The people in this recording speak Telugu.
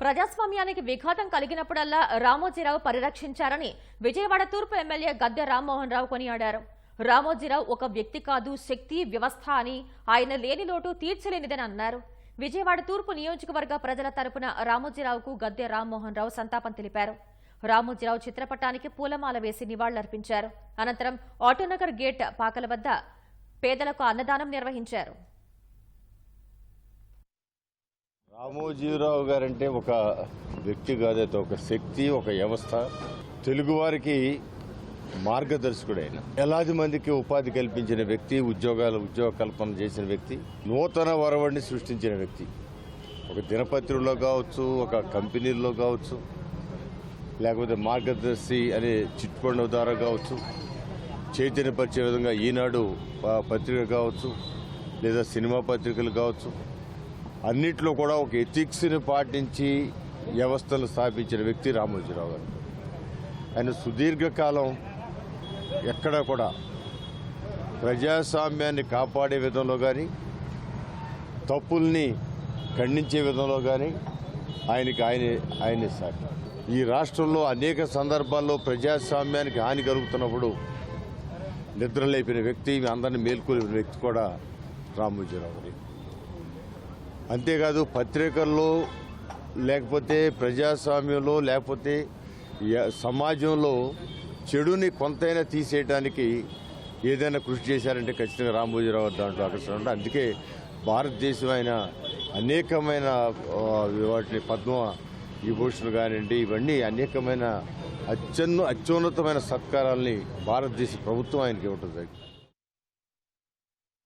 ప్రజాస్వామ్యానికి విఘాతం కలిగినప్పుడల్లా రామోజీరావు పరిరక్షించారని విజయవాడ తూర్పు ఎమ్మెల్యే గద్దె రామ్మోహన్ రావు కొనియాడారు. రామోజీరావు ఒక వ్యక్తి కాదు శక్తి వ్యవస్థ అని ఆయన లేని లోటు తీర్చలేనిదని అన్నారు. విజయవాడ తూర్పు నియోజకవర్గ ప్రజల తరపున రామోజీరావుకు గద్దె రామ్మోహన్ రావు సంతాపం తెలిపారు. రామోజీరావు చిత్రపటానికి పూలమాల వేసి నివాళులర్పించారు. అనంతరం ఆటోనగర్ గేట్ పాకల వద్ద పేదలకు అన్నదానం నిర్వహించారు. రామోజీరావు గారంటే ఒక వ్యక్తి కాదైతే ఒక శక్తి ఒక వ్యవస్థ. తెలుగువారికి మార్గదర్శకుడైన ఎలాది మందికి ఉపాధి కల్పించిన వ్యక్తి ఉద్యోగాలు ఉద్యోగ కల్పన చేసిన వ్యక్తి నూతన వరవడిని సృష్టించిన వ్యక్తి. ఒక దినపత్రికలో కావచ్చు ఒక కంపెనీల్లో కావచ్చు లేకపోతే మార్గదర్శి అనే చిట్పండు ద్వారా కావచ్చు చైతన్యపరిచే విధంగా ఈనాడు పత్రిక కావచ్చు లేదా సినిమా పత్రికలు కావచ్చు అన్నిట్లో కూడా ఒక ఎథిక్స్ని పాటించి వ్యవస్థలు స్థాపించిన వ్యక్తి రామోజీరావు గారు. ఆయన సుదీర్ఘకాలం ఎక్కడ కూడా ప్రజాస్వామ్యాన్ని కాపాడే విధంలో కానీ తప్పుల్ని ఖండించే విధంలో కానీ ఆయనకి ఆయన ఆయనే సాటి. ఈ రాష్ట్రంలో అనేక సందర్భాల్లో ప్రజాస్వామ్యానికి హాని కలుగుతున్నప్పుడు నిద్రలేపిన వ్యక్తి అందరిని మేల్కొలిపిన వ్యక్తి కూడా రామోజీరావు గారి. అంతేకాదు పత్రికల్లో లేకపోతే ప్రజాస్వామ్యంలో లేకపోతే సమాజంలో చెడుని కొంతైనా తీసేయడానికి ఏదైనా కృషి చేశారంటే ఖచ్చితంగా రామోజీరావు దాంట్లో ఆకర్షణ అందుకే భారతదేశం ఆయన అనేకమైన వాటిని పద్మ విభూషణ్ కానివ్వండి ఇవన్నీ అనేకమైన అత్యున్న అత్యున్నతమైన సత్కారాల్ని భారతదేశ ప్రభుత్వం ఆయనకి ఇవ్వటం జరిగింది.